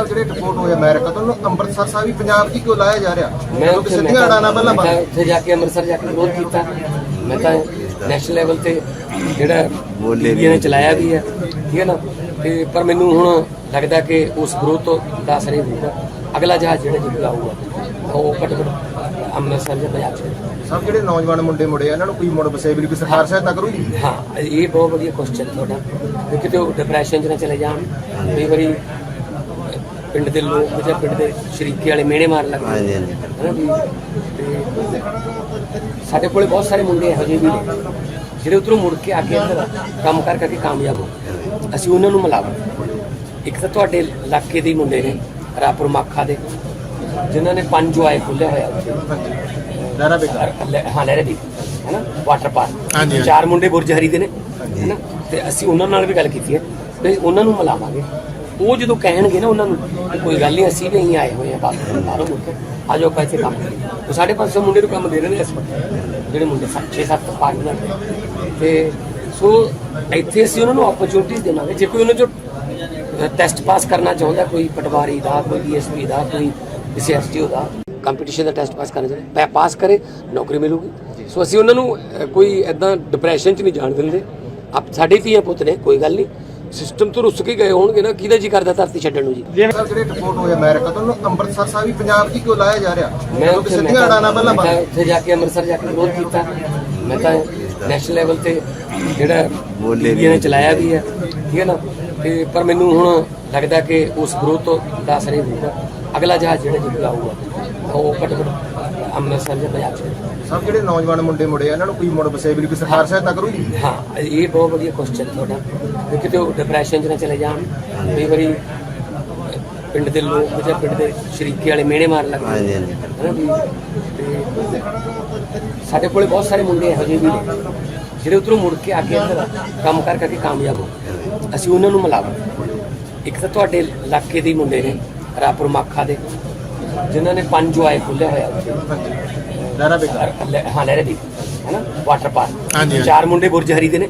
ਸਾਹਿਬ ਜਿਹੜੇ ਡਿਪੋਰਟ ਹੋਏ ਅਮਰੀਕਾ ਤੋਂ ਉਹਨੂੰ ਅੰਮ੍ਰਿਤਸਰ ਸਾਹਿਬ ਹੀ ਪੰਜਾਬ ਦੀ ਕਿਉਂ ਲਾਇਆ ਜਾ ਰਿਹਾ? ਮੈਂ ਉੱਥੇ ਸਿੱਧੀਆਂ ਅੜਾਣਾ ਪਹਿਲਾਂ ਮੈਂ ਤਾਂ ਬੰਦ ਉੱਥੇ ਜਾ ਕੇ ਅੰਮ੍ਰਿਤਸਰ ਜਾ ਕੇ ਵਿਰੋਧ ਕੀਤਾ। ਮੈਂ ਤਾਂ ਨੈਸ਼ਨਲ ਲੈਵਲ ਤੇ ਜਿਹੜਾ ਬੀਬੀਆਂ ਨੇ ਚਲਾਇਆ ਵੀ ਹੈ ਠੀਕ ਹੈ ਨਾ? ਤੇ ਪਰ ਮੈਨੂੰ ਹੁਣ ਲੱਗਦਾ ਕਿ ਉਸ ਵਿਰੋਧ ਤੋਂ ਦਾ ਅਸਰ ਇਹ ਹੋਊਗਾ ਅਗਲਾ ਜਹਾਜ਼ ਜਿਹੜਾ ਜਿੱਤ ਆਊਗਾ ਉਹ ਘੱਟ ਘੱਟ ਅੰਮ੍ਰਿਤਸਰ ਜਾਂ ਪੰਜਾਬ ਚ। ਸਭ ਜਿਹੜੇ ਨੌਜਵਾਨ ਮੁੰਡੇ ਮੁੰਡੇ ਆ, ਇਹਨਾਂ ਨੂੰ ਕੋਈ ਮੁੜ ਵਸੇ ਵੀ ਕੋਈ ਸਰਕਾਰ ਸਹਾਇਤਾ ਕਰੂਗੀ? ਹਾਂ ਇਹ ਬਹੁਤ ਵਧੀਆ ਕੁਐਸਚਨ ਤੁਹਾਡਾ। ਕਿਤੇ ਉਹ ਡਿਪਰੈਸ਼ਨ 'ਚ ਨਾ ਚਲੇ ਜਾਣ। ਕਈ ਵਾਰੀ ਪਿੰਡ ਦੇ ਲੋਕ ਜਾਂ ਪਿੰਡ ਦੇ ਸ਼ਰੀਕੇ ਵਾਲੇ ਮਿਹਣੇ ਮਾਰਨ ਲੱਗ ਹਨਾ? ਵੀ ਤੇ ਸਾਡੇ ਕੋਲੇ ਬਹੁਤ ਸਾਰੇ ਮੁੰਡੇ ਇਹੋ ਜਿਹੇ ਵੀ ਨੇ ਜਿਹੜੇ ਉਧਰੋਂ ਮੁੜ ਕੇ ਆ ਕੇ ਇੱਧਰ ਕੰਮ ਕਰ ਕਰਕੇ ਕਾਮਯਾਬ ਹੋ ਗਏ। ਅਸੀਂ ਉਹਨਾਂ ਨੂੰ ਮਿਲਾਵਾਂ ਇੱਕ ਤਾਂ ਤੁਹਾਡੇ ਇਲਾਕੇ ਦੇ ਹੀ ਮੁੰਡੇ ਨੇ ਰਾਪੁਰ ਮਾਖਾ ਦੇ ਜਿਨ੍ਹਾਂ ਨੇ ਪੰਜ ਜੁਆਏ ਖੋਲ੍ਹਿਆ ਹੋਇਆ। ਉੱਥੇ ਦਾਰਾ ਬੇਕਾਰ ਲੈ- ਹਾਂ ਲਹਿਰੇ ਦੀ ਹੈਨਾ? Water park. ਹਾਂਜੀ। ਚਾਰ ਮੁੰਡੇ ਬੁਰਜ ਹਰੀ ਦੇ ਨੇ ਹੈਨਾ? ਤੇ ਅਸੀਂ ਉਹਨਾਂ ਨਾਲ ਵੀ ਗੱਲ ਕੀਤੀ ਹੈ ਤੇ ਉਹਨਾਂ ਨੂੰ ਮਿਲਾਵਾਂਗੇ। ਉਹ ਜਦੋਂ ਕਹਿਣਗੇ ਨਾ ਉਹਨਾਂ ਨੂੰ ਕੋਈ ਗੱਲ ਨਹੀਂ ਅਸੀਂ ਵੀ અહીં ਆਏ ਹੋਏ ਆ ਬਾਹਰ ਬਾਹਰੋਂ ਮੁਲਕ ਆ ਜਾਓ ਪੈਸੇ ਕੰਮ ਉਹ ਸਾਡੇ 500 ਮੁੰਡੇ ਨੂੰ ਕੰਮ ਦੇ ਰਹੇ ਨੇ ਇਸ ਵਕਤ ਜਿਹੜੇ ਮੁੰਡੇ 6-7 ਪਾਰਟਨਰ ਤੇ ਸੋ ਇੱਥੇ ਅਸੀਂ ਉਹਨਾਂ ਨੂੰ ਓਪਰਚੁਨਿਟੀਜ਼ ਦੇਵਾਂਗੇ। ਜੇ ਕੋਈ ਉਹਨਾਂ ਚੋਂ ਟੈਸਟ ਪਾਸ ਕਰਨਾ ਚਾਹੁੰਦਾ ਕੋਈ ਪਟਵਾਰੀ ਦਾ ਕੋਈ ਡੀਐਸਪੀ ਦਾ ਕੋਈ ਕਿਸੇ ਐਸਟੀਓ ਦਾ ਕੰਪੀਟੀਸ਼ਨ ਦਾ ਟੈਸਟ ਪਾਸ ਕਰਨਾ ਚਾਹੁੰਦਾ ਪਾਸ ਕਰੇ ਨੌਕਰੀ ਮਿਲੂਗੀ। ਸੋ ਅਸੀਂ ਉਹਨਾਂ ਨੂੰ ਕੋਈ ਐਦਾਂ ਡਿਪਰੈਸ਼ਨ 'ਚ ਨਹੀਂ ਜਾਣ ਦਿੰਦੇ। ਆਪ ਸਾਡੇ ਧੀਆਂ ਪੁੱਤ ਨੇ ਕੋਈ ਗੱਲ ਨਹੀਂ ਸਿਸਟਮ ਤੋਂ ਰੁੱਸ ਕੇ ਗਏ ਹੋਣਗੇ ਨਾ ਕਿਹਦਾ ਜੀ ਕਰਦਾ ਧਰਤੀ ਛੱਡਣ ਨੂੰ ਜੀ? ਸਾਹਿਬ ਜਿਹੜੇ ਡਿਪੋਰਟ ਹੋਏ ਅਮਰੀਕਾ ਤੋਂ ਉਹਨੂੰ ਅੰਮ੍ਰਿਤਸਰ ਸਾਹਿਬ ਹੀ ਪੰਜਾਬ ਦੀ ਕਿਉਂ ਲਾਇਆ ਜਾ ਰਿਹਾ? ਮੈਂ ਉੱਥੇ ਸਿੱਧੀਆਂ ਅੜਾਣਾ ਪਹਿਲਾਂ ਮੈਂ ਉੱਥੇ ਜਾ ਕੇ ਅੰਮ੍ਰਿਤਸਰ ਜਾ ਕੇ ਵਿਰੋਧ ਕੀਤਾ। ਮੈਂ ਤਾਂ ਨੈਸ਼ਨਲ ਲੈਵਲ ਤੇ ਜਿਹੜਾ ਬੀਬੀਆਂ ਨੇ ਚਲਾਇਆ ਵੀ ਹੈ ਠੀਕ ਹੈ ਨਾ? ਤੇ ਪਰ ਮੈਨੂੰ ਹੁਣ ਲੱਗਦਾ ਕਿ ਉਸ ਵਿਰੋਧ ਤੋਂ ਦਾ ਅਸਰ ਇਹ ਹੋਊਗਾ ਅਗਲਾ ਜਹਾਜ਼ ਜਿਹੜਾ ਜਿੱਤ ਆਊਗਾ ਉਹ ਘੱਟ ਘੱਟ ਅੰਮ੍ਰਿਤਸਰ ਜਾਂ ਪੰਜਾਬ ਚ। ਸਭ ਜਿਹੜੇ ਨੌਜਵਾਨ ਮੁੰਡੇ ਮੁੰਡੇ ਆ, ਇਹਨਾਂ ਨੂੰ ਕੋਈ ਮੁੜ ਵਸੇ ਵੀ ਕੋਈ ਸਰਕਾਰ ਸਹਾਇਤਾ ਕਰੂਗੀ? ਹਾਂ ਇਹ ਬਹੁਤ ਵਧੀਆ ਕੁਐਸਚਨ ਤੁਹਾਡਾ। ਵੀ ਕਿਤੇ ਉਹ ਡਿਪਰੈਸ਼ਨ 'ਚ ਨਾ ਚਲੇ ਜਾਣ। ਕਈ ਵਾਰੀ ਪਿੰਡ ਦੇ ਲੋਕ ਜਾਂ ਪਿੰਡ ਦੇ ਸ਼ਰੀਕੇ ਵਾਲੇ ਮਿਹਣੇ ਮਾਰਨ ਲੱਗ ਜਾਂਦੇ ਹਨਾ ਵੀ ਤੇ ਸਾਡੇ ਕੋਲੇ ਬਹੁਤ ਸਾਰੇ ਮੁੰਡੇ ਇਹੋ ਜਿਹੇ ਵੀ ਨੇ ਜਿਹੜੇ ਉਧਰੋਂ ਮੁੜ ਕੇ ਆ ਕੇ ਇੱਧਰ ਕੰਮ ਕਰ ਕਰਕੇ ਕਾਮਯਾਬ ਹੋ ਗਏ। ਅਸੀਂ ਉਹਨਾਂ ਨੂੰ ਮਿਲਾਵਾਂ। ਇੱਕ ਤਾਂ ਤੁਹਾਡੇ ਇਲਾਕੇ ਦੇ ਹੀ ਮੁੰਡੇ ਨੇ। ਰਾਪੁਰ ਮਾਖਾ ਦੇ ਜਿਨ੍ਹਾਂ ਨੇ ਪੰਜ ਜੁਆਏ ਖੋਲ੍ਹਿਆ ਹੋਇਆ। ਉੱਥੇ ਦਾਰਾ ਬੇਕਾਰ ਲੈ- ਹਾਂ ਲਹਿਰੇ ਦੀ ਹੈਨਾ ਵਾਟਰ ਪਾਰਕ ਹਾਂਜੀ। ਚਾਰ ਮੁੰਡੇ ਬੁਰਜ ਹਰੀ ਦੇ ਨੇ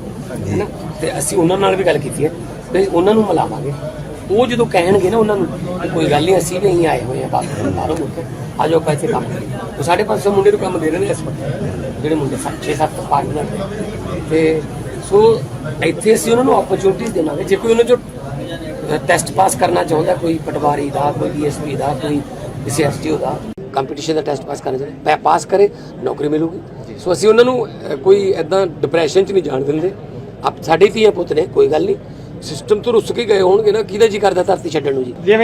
ਹੈਨਾ ਤੇ ਅਸੀਂ ਉਹਨਾਂ ਨਾਲ ਵੀ ਗੱਲ ਕੀਤੀ ਹੈ। ਤੇ ਉਹਨਾਂ ਨੂੰ ਮਿਲਾਵਾਂਗੇ। ਉਹ ਜਦੋਂ ਕਹਿਣਗੇ ਨਾ ਉਹਨਾਂ ਨੂੰ ਕੋਈ ਗੱਲ ਨਹੀਂ ਅਸੀਂ ਵੀ અહીં ਆਏ ਹੋਏ ਆ ਬਾਹਰ ਬਾਹਰੋਂ ਮੁਲਕ ਆ ਜਾਓ ਪੈਸੇ ਕੰਮ ਉਹ ਸਾਡੇ 500 ਮੁੰਡੇ ਨੂੰ ਕੰਮ ਦੇ ਰਹੇ ਨੇ ਇਸ ਵਕਤ ਜਿਹੜੇ ਮੁੰਡੇ 6-7 ਪਾਰਟਨਰ ਨੇ। ਤੇ ਸੋ ਇੱਥੇ ਅਸੀਂ ਉਹਨਾਂ ਨੂੰ ਓਪਰਚੁਨਿਟੀਜ਼ ਦੇਵਾਂਗੇ। ਜੇ ਕੋਈ ਉਹਨਾਂ ਚੋਂ ਟੈਸਟ ਪਾਸ ਕਰਨਾ ਚਾਹੁੰਦਾ ਕੋਈ ਪਟਵਾਰੀ ਦਾ ਕੋਈ ਡੀਐਸਪੀ ਦਾ ਕੋਈ ਕਿਸੇ ਐਸਟੀਓ ਦਾ। ਕੰਪੀਟੀਸ਼ਨ ਦਾ ਟੈਸਟ ਪਾਸ ਕਰਨਾ ਚਾਹੁੰਦਾ। ਪਾਸ ਕਰੇ ਨੌਕਰੀ ਮਿਲੂਗੀ। ਸੋ ਅਸੀਂ ਉਹਨਾਂ ਨੂੰ ਕੋਈ ਐਦਾਂ ਡਿਪਰੈਸ਼ਨ 'ਚ ਨਹੀਂ ਜਾਣ ਦਿੰਦੇ। ਆਪ ਸਾਡੇ ਧੀਆਂ ਪੁੱਤ ਨੇ ਕੋਈ ਗੱਲ ਨਹੀਂ। ਸਿਸਟਮ ਤੋਂ ਰੁੱਸ ਕੇ ਗਏ ਹੋਣਗੇ ਨਾ ਕਿਹਦਾ ਜੀ ਕਰਦਾ ਧਰਤੀ ਛੱਡਣ ਨੂੰ ਜੀ?